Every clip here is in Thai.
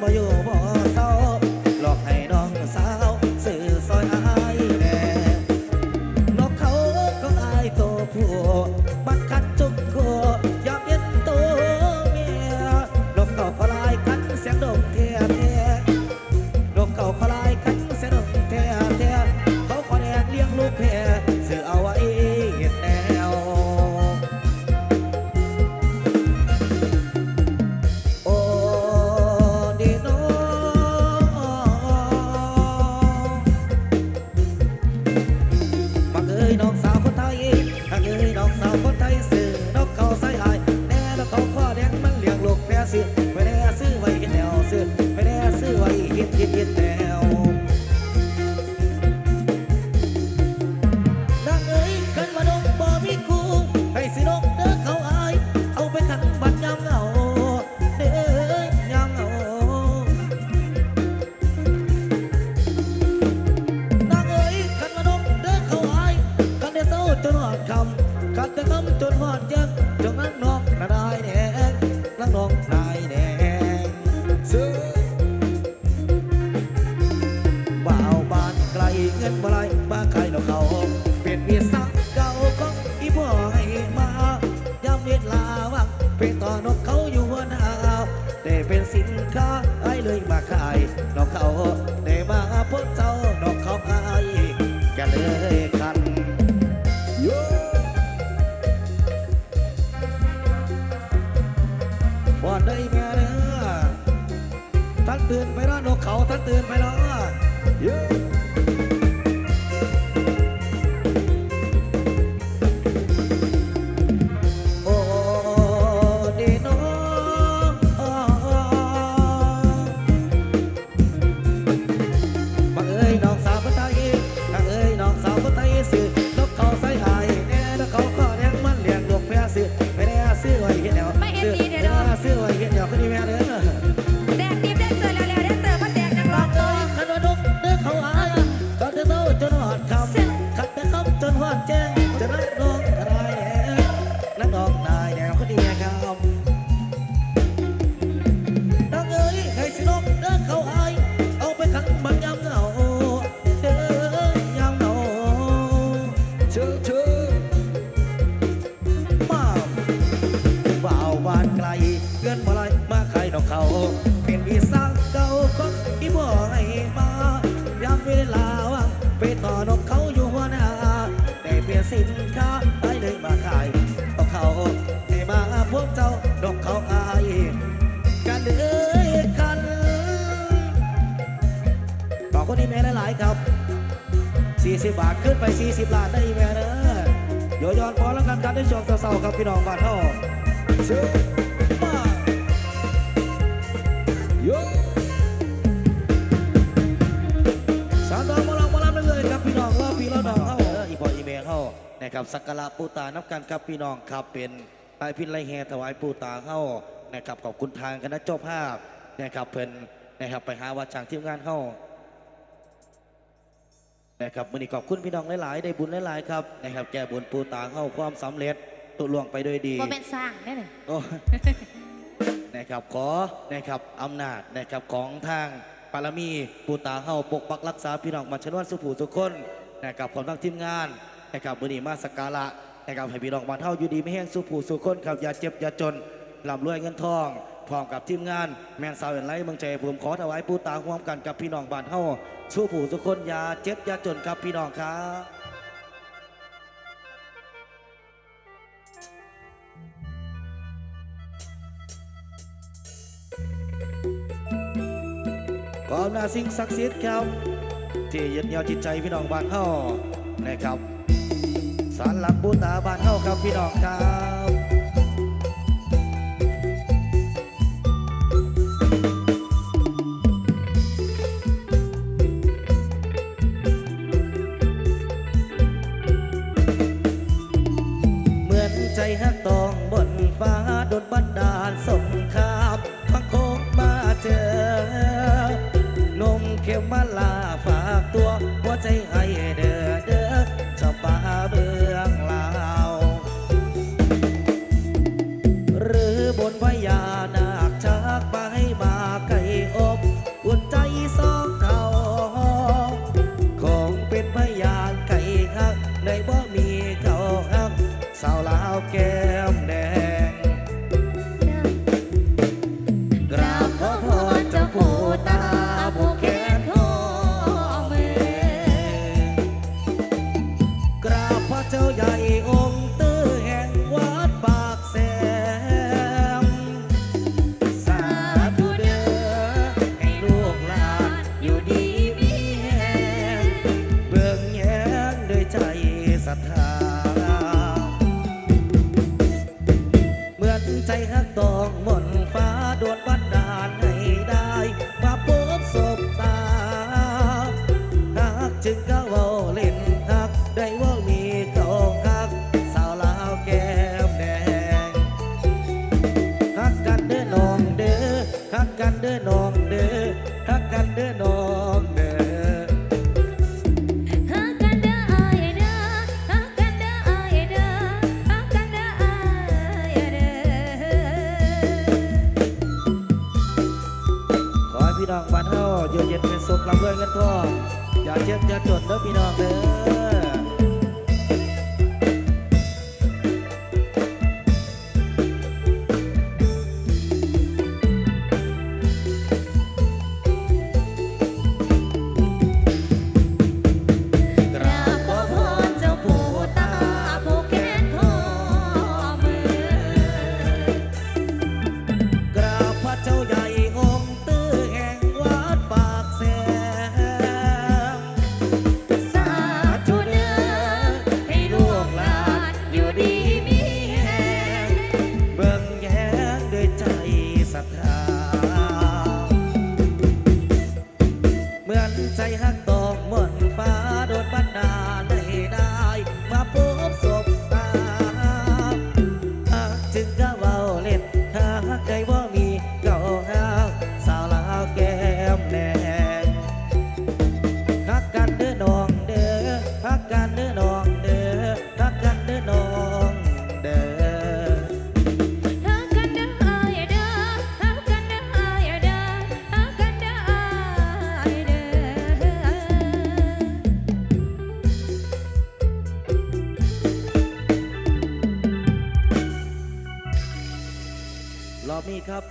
บ่อยู่บ่ส that's. ไปต่อนกเขาอยู่บนอ่าวได้เป็นสินค้าไอ้เลยมาขายนกเขาได้มาพบเจ้านกเขาไอ้กันเลยคันโยบ่ได้แม่เด้อท่านตื่นไปแล้วนกเขาท่านตื่นไปแล้วโย 40 บาทขึ้นไป 40 ล้านได้แม่เด้อยอยอนพอแล้วกันครับในชมวงเศร้าๆครับพี่น้องบ้านเฮาเชิญมาโยสามดอมาลองมาลับเลยครับพี่น้องรอบพี่น้องเฮาอีพออีเมลเฮานะครับสักการะปูตานับกันครับพี่น้องครับเป็นไปพินไรแฮถวายปูตาเฮานะครับขอบคุณทางคณะเจ้าภาพนะครับเพิ่นนะครับไปหาว่าจางทีมงานเฮา นะครับมือนี้ขอบคุณพี่น้องหลายๆ ได้บุญหลายๆครับนะครับแก่บุญปูตาเข้าความสำเร็จตุล่วงไปด้วยดีบ่เป็นสร้างได้เลย โอ้ นะครับขอนะครับอำนาจนะครับของทางปารมีปูตาเฮาปกปักรักษาพี่น้องมาชนวนสุผูทุกคนนะครับพร้อมทั้งทีมงานนะครับมือนี้มาสกการะนะครับให้พี่น้องมานเฮาอยู่ดีไม่แห้งสุผูสุคนครับอย่าเจ็บอย่าจนร่ำรวยเงินทอง พร้อมกับทีมงานแมนสาวเอ็นไลท์เมืองใจผมขอถวายปูตาร่วมกันกับพี่น้องบ้านเฮาสุผูสุคนยาเจ็บยาจนครับพี่น้องครับขออำนาสิ่งศักดิ์สิทธิ์ครับที่ยึดเหนี่ยวจิตใจพี่น้องบ้านเฮานะครับสารหลักบูตาบ้านเฮาครับพี่น้องครับ ฮักตองบนฟ้าโดดบัน เด้อฮักกันเด้อน้องเด้อ ขอให้พี่น้องบ้านเฮาอยู่เย็นเป็นสุขร่ำรวยเงินทองอย่าเจ็บอย่าจนเด้อพี่น้องเด้อ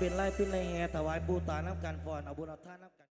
เป็นไล่เป็นไรแห่ถวายบูตาน้ำกันฟอนเอาบุญเอาท่านน้ำ